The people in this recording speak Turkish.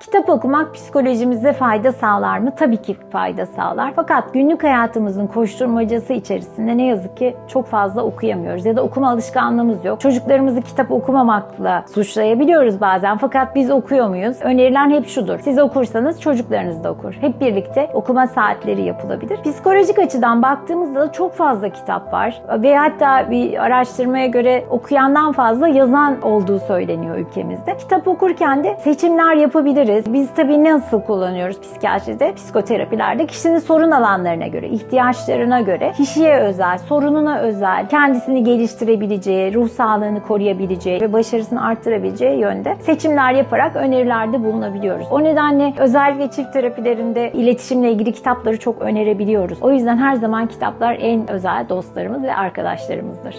Kitap okumak psikolojimize fayda sağlar mı? Tabii ki fayda sağlar. Fakat günlük hayatımızın koşturmacası içerisinde ne yazık ki çok fazla okuyamıyoruz ya da okuma alışkanlığımız yok. Çocuklarımızı kitap okumamakla suçlayabiliyoruz bazen fakat biz okuyor muyuz? Önerilen hep şudur. Siz okursanız çocuklarınız da okur. Hep birlikte okuma saatleri yapılabilir. Psikolojik açıdan baktığımızda da çok fazla kitap var ve hatta bir araştırmaya göre okuyandan fazla yazan olduğu söyleniyor ülkemizde. Kitap okurken de seçimler yapabiliriz. Biz tabii nasıl kullanıyoruz psikiyatride, psikoterapilerde? Kişinin sorun alanlarına göre, ihtiyaçlarına göre, kişiye özel, sorununa özel, kendisini geliştirebileceği, ruh sağlığını koruyabileceği ve başarısını arttırabileceği yönde seçimler yaparak önerilerde bulunabiliyoruz. O nedenle özellikle çift terapilerinde iletişimle ilgili kitapları çok önerebiliyoruz. O yüzden her zaman kitaplar en özel dostlarımız ve arkadaşlarımızdır.